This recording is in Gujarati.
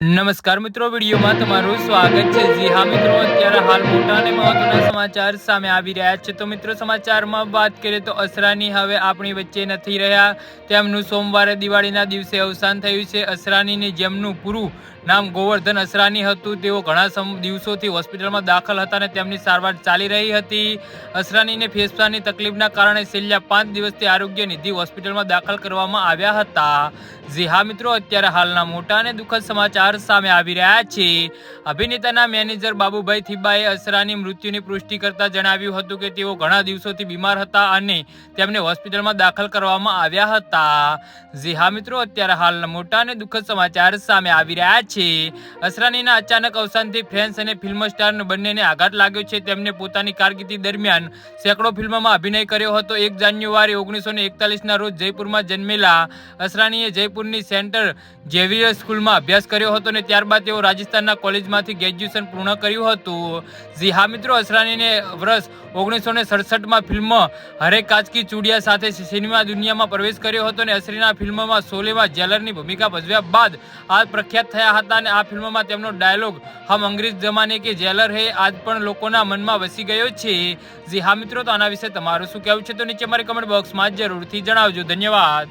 નમસ્કાર મિત્રો, વિડીયોમાં તમારું સ્વાગત છે. જી હા મિત્રો, અત્યારે હાલ મોટા અને મહત્વના સમાચાર સામે આવી રહ્યા છે. તો મિત્રો, સમાચારમાં વાત કરીએ તો અસરાની હવે આપણી વચ્ચે નથી રહ્યા. તેમનું સોમવારે દિવાળીના દિવસે અવસાન થયું છે. અસરાનીની જેમનું પૂરું નામ ગોવર્ધન અસરાની હતું, તેઓ ઘણા દિવસોથી હોસ્પિટલમાં દાખલ હતા અને તેમની સારવાર ચાલી રહી હતી. અસરાનીને ફેફસાની તકલીફના કારણે છેલ્લા પાંચ દિવસથી આરોગ્ય નિધિ હોસ્પિટલમાં દાખલ કરવામાં આવ્યા હતા. જી હા મિત્રો, અત્યારે હાલના મોટા અને દુઃખદ સમાચાર સામે આવી રહ્યા છે. અભિનેતાના મેનેજર બાબુભાઈ થીબાએ અસરાની મૃત્યુની પુષ્ટિ કરતા જણાવ્યું હતું કે તેઓ ઘણા દિવસોથી બીમાર હતા અને તેમને હોસ્પિટલમાં દાખલ કરવામાં આવ્યા હતા. જી હા મિત્રો, અત્યારે હાલના મોટા અને દુઃખદ સમાચાર સામે આવી રહ્યા છે. અસરાનીના અચાનક અવસાનથી ફેન્સ અને ફિલ્મ સ્ટાર બંનેને આઘાત લાગ્યો છે. તેમને પોતાની કારકિર્દી દરમિયાન સેંકડો ફિલ્મોમાં અભિનય કર્યો હતો. એક જાન્યુઆરી ઓગણીસો એકતાલીસના રોજ જયપુરમાં જન્મેલા અસરાનીએ જયપુરની સેન્ટર જેવિયર સ્કૂલમાં અભ્યાસ કર્યો હતો અને ત્યારબાદ તેઓ રાજસ્થાનના કોલેજમાંથી ગ્રેજ્યુએશન પૂર્ણ કર્યું હતું. જી હા મિત્રો, અસરાનીને વર્ષ ઓગણીસો ને સડસઠમાં ફિલ્મ હરે કાચકી ચૂડિયા સાથે સિનેમા દુનિયામાં પ્રવેશ કર્યો હતો અને અસરીના ફિલ્મમાં સોલેમાં જેલરની ભૂમિકા ભજવ્યા બાદ આ પ્રખ્યાત થયા હતા અને આ ફિલ્મમાં તેમનો ડાયલોગ, હમ અંગ્રેજ જમાને કે જેલર હે, આજ પણ લોકોના મનમાં વસી ગયો છે. જી હા મિત્રો, તો આના વિશે તમારું શું કહેવું છે તો નીચે મારી કમેન્ટ બોક્સમાં જરૂરથી જણાવજો. ધન્યવાદ.